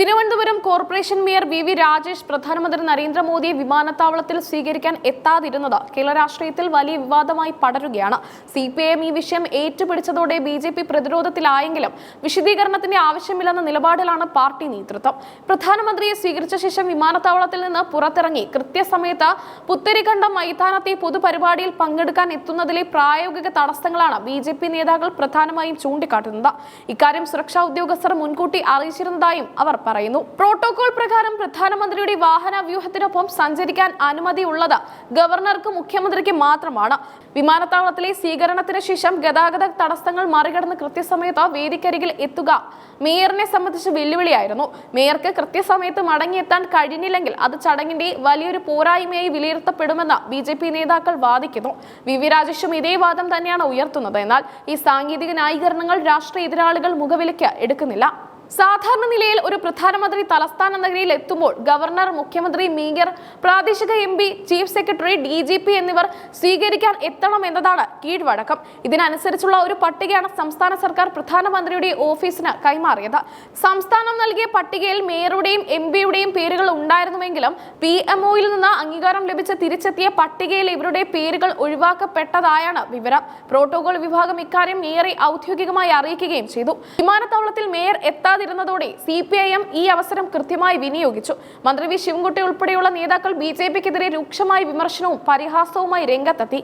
Thiruvananthapuram corporation mayor V V Rajesh പ്രധാനമന്ത്രി നരേന്ദ്രമോദിയെ വിമാനത്താവളത്തിൽ സ്വീകരിക്കാൻ എത്താതിരുന്നത് കേരള രാഷ്ട്രീയത്തിൽ വലിയ വിവാദമായി പടരുകയാണ്. സി പി ഐ എം ഈ വിഷയം ഏറ്റുപിടിച്ചതോടെ ബി ജെ പി പ്രതിരോധത്തിലായെങ്കിലും വിശദീകരണത്തിന്റെ ആവശ്യമില്ലെന്ന നിലപാടിലാണ് പാർട്ടി നേതൃത്വം. പ്രധാനമന്ത്രിയെ സ്വീകരിച്ച ശേഷം വിമാനത്താവളത്തിൽ നിന്ന് പുറത്തിറങ്ങി കൃത്യസമയത്ത് പുത്തരിക്കണ്ടം മൈതാനത്തെ പൊതുപരിപാടിയിൽ പങ്കെടുക്കാൻ എത്തുന്നതിലെ പ്രായോഗിക തടസ്സങ്ങളാണ് ബി ജെ പി നേതാക്കൾ പ്രധാനമായും ചൂണ്ടിക്കാട്ടുന്നത്. ഇക്കാര്യം സുരക്ഷാ ഉദ്യോഗസ്ഥർ മുൻകൂട്ടി അറിയിച്ചിരുന്നതായും അവർ പറയുന്നു. പ്രോട്ടോകോൾ പ്രകാരം പ്രധാനമന്ത്രിയുടെ വാഹന വ്യൂഹത്തിനൊപ്പം സഞ്ചരിക്കാൻ അനുമതി ഉള്ളത് ഗവർണർക്കും മുഖ്യമന്ത്രിക്ക് മാത്രമാണ്. വിമാനത്താവളത്തിലെ സ്വീകരണത്തിന് ശേഷം ഗതാഗത തടസ്സങ്ങൾ മറികടന്ന് കൃത്യസമയത്ത് വേദിക്കരികിൽ എത്തുക മേയറിനെ സംബന്ധിച്ച് വെല്ലുവിളിയായിരുന്നു. മേയർക്ക് കൃത്യസമയത്ത് മടങ്ങിയെത്താൻ കഴിഞ്ഞില്ലെങ്കിൽ അത് ചടങ്ങിന്റെ വലിയൊരു പോരായ്മയായി വിലയിരുത്തപ്പെടുമെന്ന് ബി ജെ പി നേതാക്കൾ വാദിക്കുന്നു. വി വി രാജേഷും ഇതേ വാദം തന്നെയാണ് ഉയർത്തുന്നത്. എന്നാൽ ഈ സാങ്കേതിക ന്യായീകരണങ്ങൾ രാഷ്ട്രീയ എതിരാളികൾ മുഖവിലയ്ക്ക് എടുക്കുന്നില്ല. സാധാരണ നിലയിൽ ഒരു പ്രധാനമന്ത്രി തലസ്ഥാന നഗരിയിൽ എത്തുമ്പോൾ ഗവർണർ മുഖ്യമന്ത്രി മേയർ പ്രാദേശിക M P chief secretary D G P എന്നിവർ സ്വീകരിക്കാൻ എത്തണം എന്നതാണ് കീഴ്വഴക്കം. ഇതിനനുസരിച്ചുള്ള ഒരു പട്ടികയാണ് സംസ്ഥാന സർക്കാർ പ്രധാനമന്ത്രിയുടെ ഓഫീസിന് കൈമാറിയത്. സംസ്ഥാനം നൽകിയ പട്ടികയിൽ മേയറുടെയും എം പിയുടെയും പേരുകൾ ഉണ്ടായിരുന്നുവെങ്കിലും പി എം ഒയിൽ നിന്ന് അംഗീകാരം ലഭിച്ച് തിരിച്ചെത്തിയ പട്ടികയിൽ ഇവരുടെ പേരുകൾ ഒഴിവാക്കപ്പെട്ടതായാണ് വിവരം. പ്രോട്ടോകോൾ വിഭാഗം ഇക്കാര്യം മേയറെ ഔദ്യോഗികമായി അറിയിക്കുകയും ചെയ്തു. വിമാനത്താവളത്തിൽ മേയർ എത്താതിരുന്നതോടെ സി പി ഐ എം ഈ അവസരം കൃത്യമായി വിനിയോഗിച്ചു. മന്ത്രി വി ശിവൻകുട്ടി ഉൾപ്പെടെയുള്ള നേതാക്കൾ ബി ജെ പിക്കെതിരെ രൂക്ഷമായ വിമർശനവും പരിഹാസവുമായി രംഗത്തെത്തി.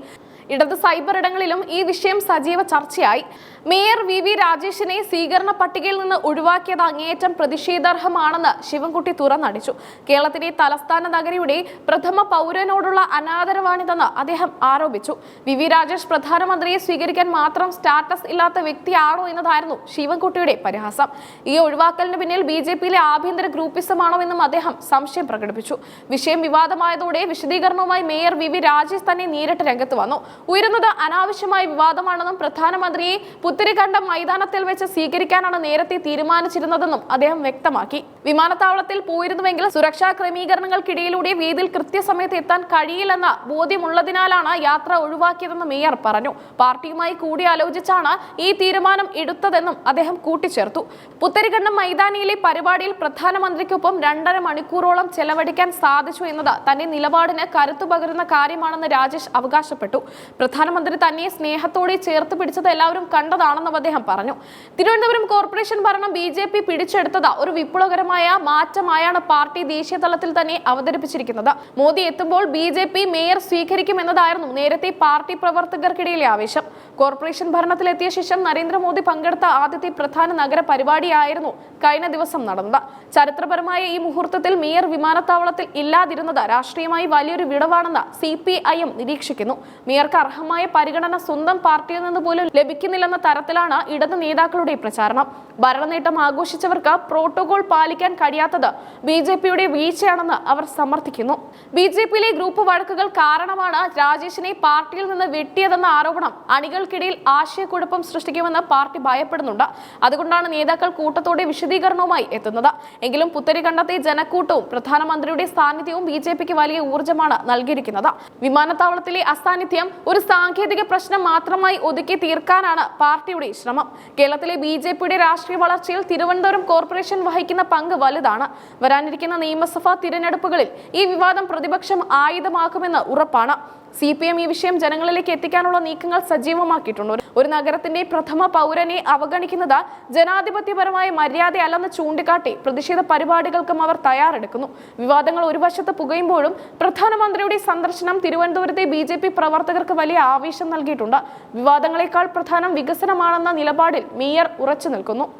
ഇടത് സൈബർ ഇടങ്ങളിലും ഈ വിഷയം സജീവ ചർച്ചയായി. മേയർ വി വി രാജേഷിനെ സ്വീകരണ പട്ടികയിൽ നിന്ന് ഒഴിവാക്കിയത് അങ്ങേയറ്റം പ്രതിഷേധാർഹമാണെന്ന് ശിവൻകുട്ടി തുറന്നടിച്ചു. കേരളത്തിലെ തലസ്ഥാന നഗരിയുടെ പ്രഥമ പൗരനോടുള്ള അനാദരവാണിതെന്ന് അദ്ദേഹം ആരോപിച്ചു. വി വി രാജേഷ് പ്രധാനമന്ത്രിയെ സ്വീകരിക്കാൻ മാത്രം സ്റ്റാറ്റസ് ഇല്ലാത്ത വ്യക്തിയാണോ എന്നതായിരുന്നു ശിവൻകുട്ടിയുടെ പരിഹാസം. ഈ ഒഴിവാക്കലിന് പിന്നിൽ ബി ജെ പിയിലെ ആഭ്യന്തര ഗ്രൂപ്പിസമാണോ എന്നും അദ്ദേഹം സംശയം പ്രകടിപ്പിച്ചു. വിഷയം വിവാദമായതോടെ വിശദീകരണവുമായി മേയർ വി വി രാജേഷ് തന്നെ നേരിട്ട് രംഗത്ത് വന്നു. ഉയരുന്നത് അനാവശ്യമായ വിവാദമാണെന്നും പ്രധാനമന്ത്രിയെ പുത്തിരിക്കണ്ടം മൈതാനത്തിൽ വെച്ച് സ്വീകരിക്കാനാണ് നേരത്തെ തീരുമാനിച്ചിരുന്നതെന്നും അദ്ദേഹം വ്യക്തമാക്കി. വിമാനത്താവളത്തിൽ പോയിരുന്നുവെങ്കിൽ സുരക്ഷാ ക്രമീകരണങ്ങൾക്കിടയിലൂടെ വീതിൽ കൃത്യസമയത്ത് എത്താൻ കഴിയില്ലെന്ന ബോധ്യമുള്ളതിനാലാണ് യാത്ര ഒഴിവാക്കിയതെന്ന് മേയർ പറഞ്ഞു. പാർട്ടിയുമായി കൂടിയാലോചിച്ചാണ് ഈ തീരുമാനം എടുത്തതെന്നും അദ്ദേഹം കൂട്ടിച്ചേർത്തു. പുത്തരിഗണ്ണം മൈതാനിയിലെ പരിപാടിയിൽ പ്രധാനമന്ത്രിക്കൊപ്പം രണ്ടര മണിക്കൂറോളം ചെലവഴിക്കാൻ സാധിച്ചു എന്നത് തന്റെ നിലപാടിന് കരുത്തു പകരുന്ന കാര്യമാണെന്ന് രാജേഷ് അവകാശപ്പെട്ടു. പ്രധാനമന്ത്രി തന്നെ സ്നേഹത്തോടെ ചേർത്ത് പിടിച്ചത് എല്ലാവരും കണ്ടതാണെന്നും അദ്ദേഹം പറഞ്ഞു. തിരുവനന്തപുരം കോർപ്പറേഷൻ ഭരണം ബി പിടിച്ചെടുത്തത് ഒരു വിപ്ലവകരമായ മാറ്റമായാണ് പാർട്ടി ദേശീയ തലത്തിൽ തന്നെ അവതരിപ്പിച്ചിരിക്കുന്നത്. മോദി എത്തുമ്പോൾ ബി ജെ പി മേയർ സ്വീകരിക്കുമെന്നതായിരുന്നു നേരത്തെ പാർട്ടി പ്രവർത്തകർക്കിടയിലെ ആവേശം. കോർപ്പറേഷൻ ഭരണത്തിലെത്തിയ ശേഷം നരേന്ദ്രമോദി പങ്കെടുത്ത ആദ്യത്തെ പ്രധാന നഗര പരിപാടിയായിരുന്നു കഴിഞ്ഞ ദിവസം നടന്നത്. ചരിത്രപരമായ ഈ മുഹൂർത്തത്തിൽ മേയർ വിമാനത്താവളത്തിൽ ഇല്ലാതിരുന്നത് രാഷ്ട്രീയമായി വലിയൊരു വിടവാണെന്ന് സി പി ഐ എം നിരീക്ഷിക്കുന്നു. മേയർക്ക് അർഹമായ പരിഗണന സ്വന്തം പാർട്ടിയിൽ നിന്ന് പോലും ലഭിക്കുന്നില്ലെന്ന തരത്തിലാണ് ഇടത് നേതാക്കളുടെ പ്രചാരണം. ഭരണനേട്ടം ആഘോഷിച്ചവർക്ക് പ്രോട്ടോകോൾ പാലിക്കാൻ കഴിയാത്തത് ബി ജെ പിയുടെ വീഴ്ചയാണെന്ന് അവർ സമർത്ഥിക്കുന്നു. ബി ജെ പിയിലെ ഗ്രൂപ്പ് വഴക്കുകൾ കാരണമാണ് രാജേഷിനെ പാർട്ടിയിൽ നിന്ന് വെട്ടിയതെന്ന ആരോപണം. അണികൾക്കിടയിൽ ആശയക്കുഴപ്പം സൃഷ്ടിക്കുമെന്ന് പാർട്ടി ഭയപ്പെടുന്നുണ്ട്. അതുകൊണ്ടാണ് നേതാക്കൾ കൂട്ടത്തോടെ വിശദീകരണവുമായി എത്തുന്നത്. എങ്കിലും പുത്തരി കണ്ടത്തെ ജനക്കൂട്ടവും പ്രധാനമന്ത്രിയുടെ സാന്നിധ്യവും ബി ജെ പിക്ക് വലിയ ഊർജമാണ് നൽകിയിരിക്കുന്നത്. വിമാനത്താവളത്തിലെ അസാന്നിധ്യം ഒരു സാങ്കേതിക പ്രശ്നം മാത്രമായി ഒതുക്കി തീർക്കാനാണ് പാർട്ടിയുടെ ശ്രമം. കേരളത്തിലെ ബി ജെ പിയുടെ രാഷ്ട്രീയ വളർച്ചയിൽ തിരുവനന്തപുരം കോർപ്പറേഷൻ വഹിക്കുന്ന പങ്ക് വലുതാണ്. വരാനിരിക്കുന്ന നിയമസഭാ തിരഞ്ഞെടുപ്പുകളിൽ ഈ വിവാദം പ്രതിപക്ഷം ആയുധമാക്കുമെന്ന് ഉറപ്പാണ്. സി പി എം ഈ വിഷയം ജനങ്ങളിലേക്ക് എത്തിക്കാനുള്ള നീക്കങ്ങൾ സജീവമാക്കിയിട്ടുണ്ട്. ഒരു- ഒരു നഗരത്തിന്റെ പ്രഥമ പൗരനെ അവഗണിക്കുന്നത് ജനാധിപത്യപരമായ മര്യാദയല്ലെന്ന് ചൂണ്ടിക്കാട്ടി പ്രതിഷേധ പരിപാടികൾക്കും അവർ തയ്യാറെടുക്കുന്നു. വിവാദങ്ങൾ ഒരു വശത്ത് പുകയുമ്പോഴും പ്രധാനമന്ത്രിയുടെ സന്ദർശനം തിരുവനന്തപുരത്തെ ബി ജെ പി പ്രവർത്തകർക്ക് വലിയ ആവേശം നൽകിയിട്ടുണ്ട്. വിവാദങ്ങളെക്കാൾ പ്രധാനം വികസനമാണെന്ന നിലപാടിൽ മേയർ ഉറച്ചു നിൽക്കുന്നു